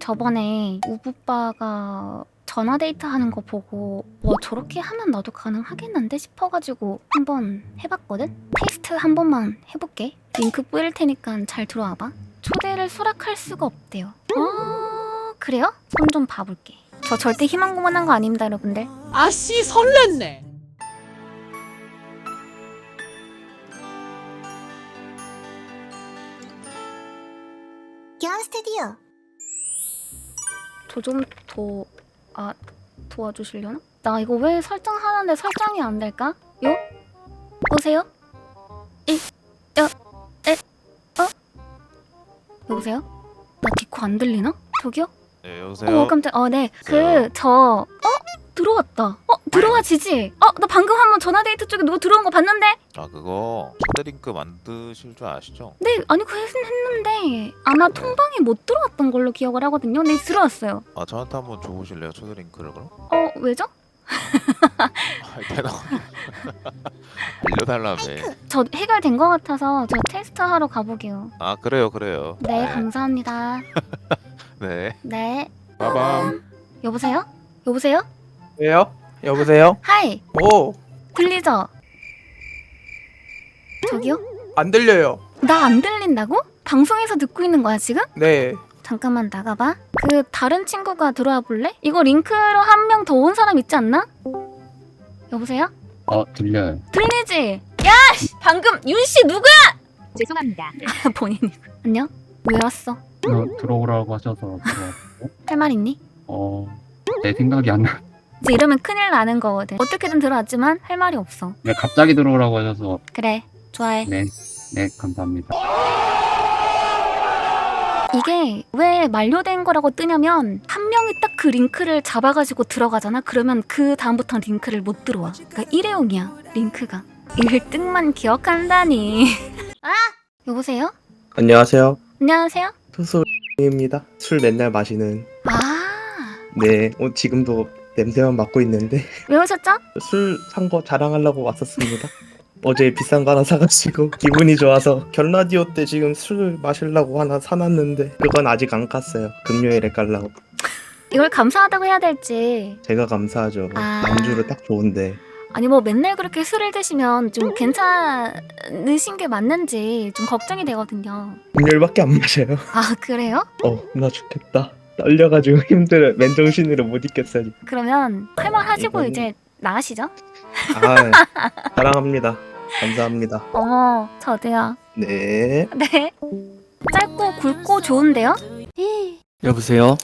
저번에 우부빠가 전화 데이트 하는 거 보고 와 저렇게 하면 나도 가능하겠는데 싶어가지고 한번 해봤거든? 테스트 한 번만 해볼게 링크 뿌릴 테니까 잘 들어와봐 초대를 수락할 수가 없대요 아 그래요? 손 좀 봐볼게 저 절대 희망고문한 거 아닙니다 여러분들 아씨 설렜네. 저 좀 더 아 도와주시려나? 나 이거 왜 설정하는데 설정이 안 될까? 요? 보세요? 이, 여, 에, 어? 여보세요? 나 디코 안 들리나? 저기요? 네, 여보세요. 어 깜짝 어 네 그? 저 어? 들어왔다 어 들어와지지? 어 나 방금 한번 전화 데이트 쪽에 누구 들어온 거 봤는데? 아 그거 초대 링크 만드실 줄 아시죠? 네 아니 그 했- 했는데 아마 통방에 못 들어왔던 걸로 기억을 하거든요 네 들어왔어요 아 저한테 한번 줘보실래요 초대 링크를 그럼? 어 왜죠? 아, 대답. 알려달라며. 저 해결된 것 같아서 저 테스트 하러 가보게요. 아 그래요 그래요. 네, 감사합니다. 네. 네. 빠밤. 여보세요? 여보세요? 왜요? 여보세요? 하이! 오, 들리죠? 저기요? 안 들려요. 나 안 들린다고? 방송에서 듣고 있는 거야, 지금? 네. 잠깐만 나가봐. 그, 다른 친구가 들어와 볼래? 이거 링크로 한 명 더 온 사람 있지 않나? 여보세요? 어, 들려요. 들리지? 야! 씨! 방금 윤 씨 누구야? 죄송합니다 본인이. 안녕? 왜 왔어? 어, 들어오라고 하셔서 들어왔고, 할 말 있니? 어, 내 생각이 안 나. 이제 이러면 큰일 나는 거거든. 어떻게든 들어왔지만 할 말이 없어. 왜 갑자기 들어오라고 하셔서, 그래, 좋아해. 네, 네, 감사합니다. 이게 왜 만료된 거라고 뜨냐면 한 명이 딱 그 링크를 잡아가지고 들어가잖아. 그러면 그 다음부터 는 링크를 못 들어와. 그러니까 일회용이야 링크가. 1등만 기억한다니. 아 여보세요? 안녕하세요. 안녕하세요. 투수입니다. 술 맨날 마시는. 아 네, 어, 지금도 냄새만 맡고 있는데 왜 오셨죠? 술 산 거 자랑하려고 왔었습니다. 어제 비싼 거 하나 사가지고 기분이 좋아서 결라디오 때 지금 술 마시려고 하나 사놨는데 그건 아직 안 깠어요. 금요일에 깔라고. 이걸 감사하다고 해야 될지. 제가 감사하죠. 아. 안주로 딱 좋은데. 아니 뭐 맨날 그렇게 술을 드시면 좀 괜찮으신 게 맞는지 좀 걱정이 되거든요. 금요일밖에 안 마셔요. 아 그래요? 어, 나 죽겠다. 떨려가지고 힘들어. 맨정신으로 못 있겠어요. 그러면 할 말 하시고 이건- 이제 나가시죠. 아, 사랑합니다. 감사합니다. 어머 저도요. 네. 네. 짧고 굵고 좋은데요? 여보세요?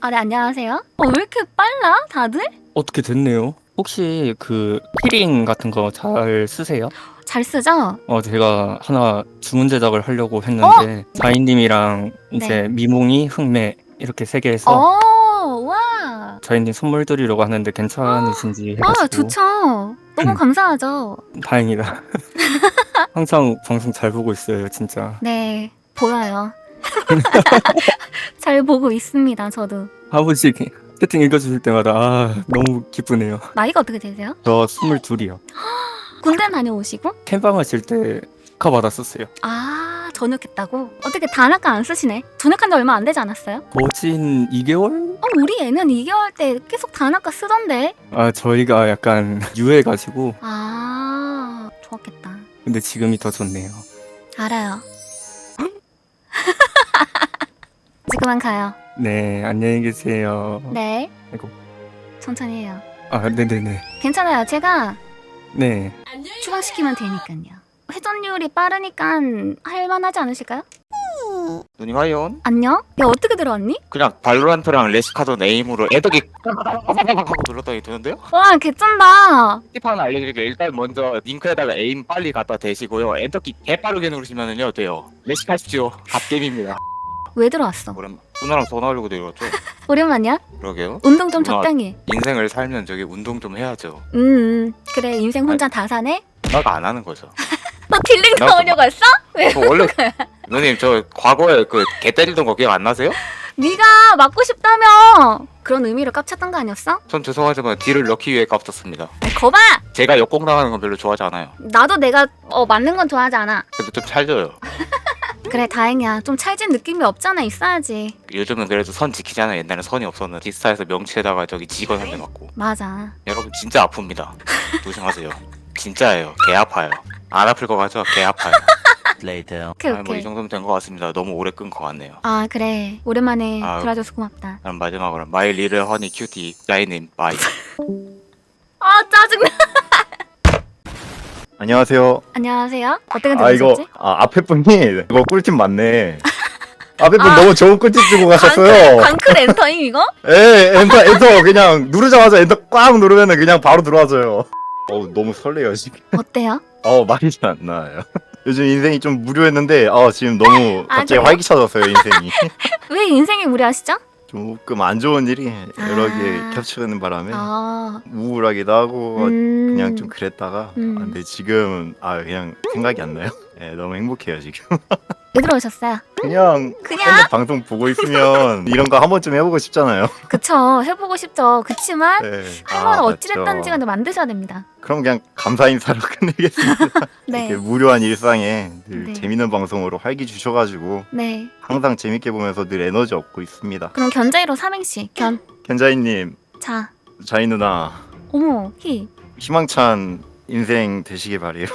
아, 네, 안녕하세요. 어, 왜 이렇게 빨라, 다들? 어떻게 됐네요? 혹시 그 키링 같은 거 잘 쓰세요? 잘 쓰죠? 어 제가 하나 주문 제작을 하려고 했는데 자인님이랑 이제 미몽이 흑매 이렇게 세 개 해서 어, 와. 자인님 선물 드리려고 하는데 괜찮으신지 아, 해가지고 좋죠. 너무 감사하죠. 다행이다. 항상 방송 잘 보고 있어요, 진짜. 네, 보여요. 잘 보고 있습니다, 저도. 아버지 채팅 읽어주실 때마다 아 너무 기쁘네요. 나이가 어떻게 되세요? 저 22이요. 군대 다녀오시고? 캠방 하실 때 축하 받았었어요. 아, 전역했다고? 어떻게 단학가 안 쓰시네? 전역한 지 얼마 안 되지 않았어요? 거진 2개월? 어, 우리 애는 2개월 때 계속 단학가 쓰던데? 아 저희가 약간 유해가지고 아, 좋았겠다. 근데 지금이 더 좋네요. 알아요. 지금은 가요. 네, 안녕히 계세요. 네. 아이고. 천천히 해요. 아, 네네네. 괜찮아요. 제가 네. 추가시키면 되니까요. 회전율이 빠르니까 할만하지 않으실까요? 눈이 화이온? 안녕? 야 어떻게 들어왔니? 그냥 발로란트랑 레시카돈 에임으로 애덕이 하고 눌렀더니 되는데요? 와 개쩐다. 팁 하나 알려드릴게요. 일단 먼저 링크에다가 에임 빨리 갖다 대시고요. 엔터키 개빠르게 누르시면은요 돼요. 레시카십시오. 갓게임입니다. 왜 들어왔어? 오랜 누나랑 전화 하려고 내려왔죠? 오랜만이야? 그러게요. 운동 좀 누나. 적당히. 인생을 살면 저기 운동 좀 해야죠. 음, 음 그래 인생 혼자 다 사네. 누나가 안 하는 거죠. 너 딜링 나도 나오려고 했어? 왜? 저 원래 누님 저 과거에 그 개 때리던 거 기억 안 나세요? 네가 맞고 싶다며 그런 의미로 깝쳤던 거 아니었어? 전 죄송하지만 딜을 넣기 위해 깝쳤습니다. 아이, 거봐. 제가 역공 당하는 건 별로 좋아하지 않아요. 나도 내가 어 맞는 건 좋아하지 않아. 그래도 좀 찰져요. 그래 다행이야. 좀 찰진 느낌이 없잖아 있어야지. 요즘은 그래도 선 지키잖아요. 옛날엔 선이 없었는데 기스타에서 명치에다가 저기 직원 한 대 맞고. 맞아. 여러분 진짜 아픕니다. 조심하세요. 진짜예요. 개 아파요. 안 아플 것 같죠? 개 아파요. 오케이 아, 뭐이 오케이. 정도면 된 것 같습니다. 너무 오래 끈 것 같네요. 아 그래 오랜만에 아. 들어줘서 고맙다. 그럼 마지막으로 마이 리를 허니 큐티 야이님 바이. 아 짜증나. 안녕하세요. 안녕하세요. 어떻게 아 이거 들으셨지? 아, 앞에 분이 이거 꿀팁 맞네. 앞에 분 아. 너무 좋은 꿀팁 주고 광클, 가셨어요. 광클 엔터임 이거? 예, 엔터 엔터 그냥 누르자마자 엔터 꽉 누르면은 그냥 바로 들어와줘요. 어 너무 설레요 지금. 어때요? 어 말이 잘 안 나요. 요즘 인생이 좀 무료했는데 어 지금 너무 아, 갑자기 그래요? 활기차졌어요 인생이. 왜 인생이 무리하시죠? 조금 안 좋은 일이 여러 아. 개 겹치는 바람에 아, 우울하기도 하고 음, 네. 그냥 좀 그랬다가 음. 아, 근데 지금 아 그냥 생각이 안 나요. 예, 너무 행복해요 지금. 왜 들어오셨어요? 그냥 그냥 맨날 방송 보고 있으면 이런 거 한 번쯤 해보고 싶잖아요. 그쵸 해보고 싶죠. 그치만 네. 할 아, 말은 맞죠. 어찌됐든지 간에 만드셔야 됩니다. 그럼 그냥 감사 인사로 끝내겠습니다. 네, 이렇게 무료한 일상에 늘 네. 재밌는 방송으로 활기 주셔가지고 네. 항상 재밌게 보면서 늘 에너지 얻고 있습니다. 그럼 견자이로 삼행시 견. 견자이님, 자, 자이 누나 어머 희. 희망찬 인생 되시길 바래요.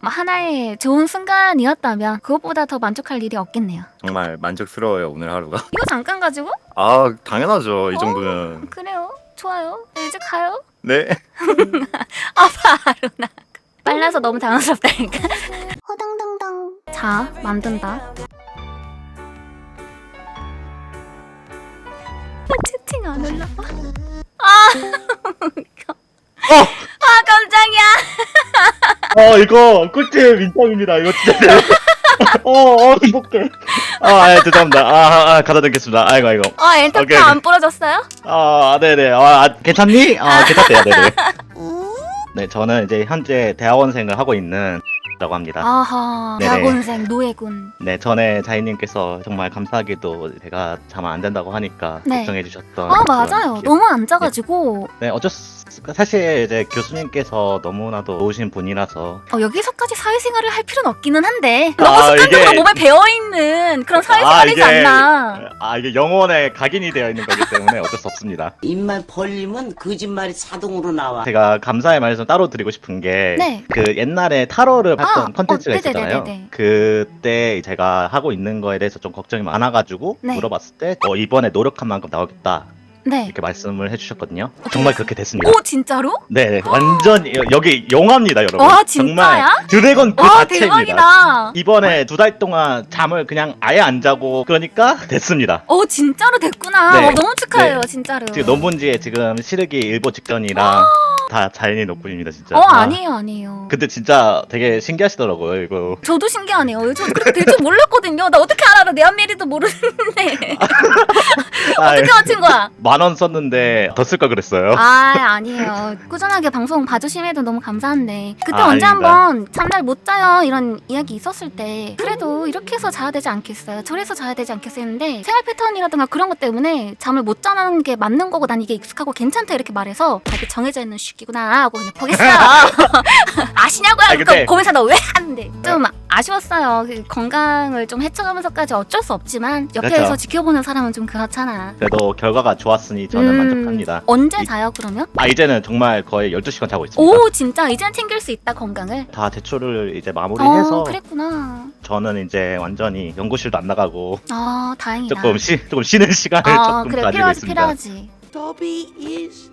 뭐 하나의 좋은 순간이었다면 그것보다 더 만족할 일이 없겠네요. 정말 만족스러워요 오늘 하루가. 이거 잠깐 가지고? 아 당연하죠 이 어? 정도면. 그래요. 좋아요. 이제 가요. 네. 아 바로 나. 빨라서 너무 당황스럽다니까. 호당당당. 자, 만든다. 채팅 안 올라와. 아, 웃 겨. 아, 깜짝이야. 어 이거 꿀팁 인정입니다. 이거 진짜. 어, 어 행복해. 아, 아 죄송합니다. 아, 아 갖다 드리겠습니다. 아이고 아이고. 어, 오케이. 안 부러졌어요? 아, 네네. 아, 아, 괜찮니? 아, 괜찮대요. 네네. 네, 저는 이제 현재 대학원생을 하고 있는 라고 합니다. 아하, 네네. 대학원생 노예군. 네, 전에 자이님께서 정말 감사하게도 제가 자면 안 된다고 하니까 네. 걱정해 주셨던. 아, 그런 맞아요. 기억. 너무 앉아가지고 네, 어쩔 수 사실 이제 교수님께서 너무나도 좋으신 분이라서 어, 여기서까지 사회생활을 할 필요는 없기는 한데 아, 너무 습관적으로 이게- 몸에 배어있는 그런 아, 사회생활이지 이게- 않나. 아, 이게 영혼에 각인이 되어 있는 거기 때문에 어쩔 수 없습니다. 입만 벌리면 거짓말이 자동으로 나와. 제가 감사의 말씀 따로 드리고 싶은 게 네. 그 옛날에 타로를 아, 했던 컨텐츠가 어, 있었잖아요. 그때 제가 하고 있는 거에 대해서 좀 걱정이 많아가지고 네. 물어봤을 때 어, 이번에 노력한 만큼 나오겠다 네. 이렇게 말씀을 해주셨거든요. 정말 그렇게 됐습니다. 오, 진짜로? 네, 완전 여- 여기 영화입니다, 여러분. 와, 정말 진짜야? 드래곤 그 와, 자체입니다. 대박이다. 이번에 두 달 동안 잠을 그냥 아예 안 자고 그러니까 됐습니다. 오, 진짜로 됐구나. 네. 어, 너무 축하해요, 네. 진짜로. 지금 논문지에 지금 시르기 일보 직전이랑 다 자연이 덕분입니다, 진짜. 어, 아, 아니에요, 아니에요. 근데 진짜 되게 신기하시더라고요, 이거. 저도 신기하네요. 저 그렇게 될 줄 몰랐거든요. 나 어떻게 알아? 내 앞일이도 모르는데. 아, 어떻게 맞춘 거야? 만원 썼는데 더 쓸 걸 그랬어요. 아, 아니에요. 꾸준하게 방송 봐주심에도 너무 감사한데. 그때 아, 언제 아닙니다. 한번 잠날 못 자요 이런 이야기 있었을 때 그래도 이렇게 해서 자야 되지 않겠어요? 저래서 자야 되지 않겠어요? 했는데 생활 패턴이라든가 그런 것 때문에 잠을 못 자는 게 맞는 거고 난 이게 익숙하고 괜찮다 이렇게 말해서 아, 이게 정해져 있는 쉬 기구나 하고 그냥 포기했어요. 아시냐고요? 아니, 근데- 고민사 너왜 하는데 좀 아쉬웠어요. 그 건강을 좀 해쳐가면서까지 어쩔 수 없지만 옆에서 그렇죠. 지켜보는 사람은 좀 그렇잖아. 그래도 결과가 좋았으니 저는 음, 만족합니다. 언제 이- 자요 그러면? 아, 이제는 정말 거의 12시간 자고 있습니다. 오 진짜 이젠 챙길 수 있다 건강을. 다 제출을 이제 마무리해서 어 그랬구나. 저는 이제 완전히 연구실도 안 나가고 아 다행이다. 조금 쉬 조금 쉬는 시간을 아 조금 그래 가지고 필요하지 있습니다. 필요하지. 더비 is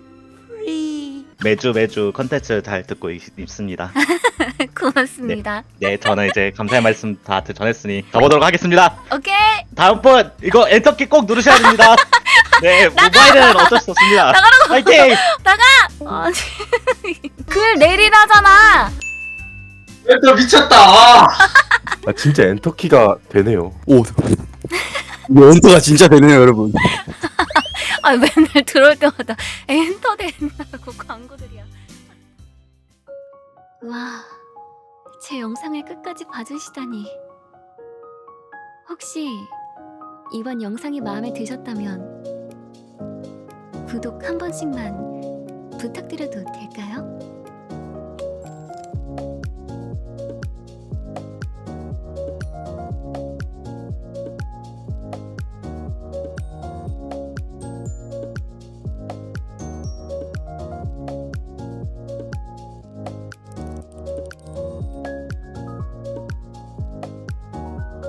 free. 매주 매주 컨텐츠 잘 듣고 있, 있습니다. 고맙습니다. 네, 저는 이제 감사의 말씀 다 전했으니 가보도록 하겠습니다. 오케이 다음 분 이거 엔터키 꼭 누르셔야 됩니다. 네, 모바일은 어쩔 수 없습니다. 파이팅! 아니 글 내리라잖아. 너 미쳤다. 아. 아 진짜 엔터키가 되네요. 오. 이거 엔터가 진짜 되네요, 여러분. 아 맨날 들어올 때마다 엔터 된다고 광고들이야. 와, 제 영상을 끝까지 봐주시다니. 혹시 이번 영상이 마음에 드셨다면 구독 한 번씩만 부탁드려도 될까요?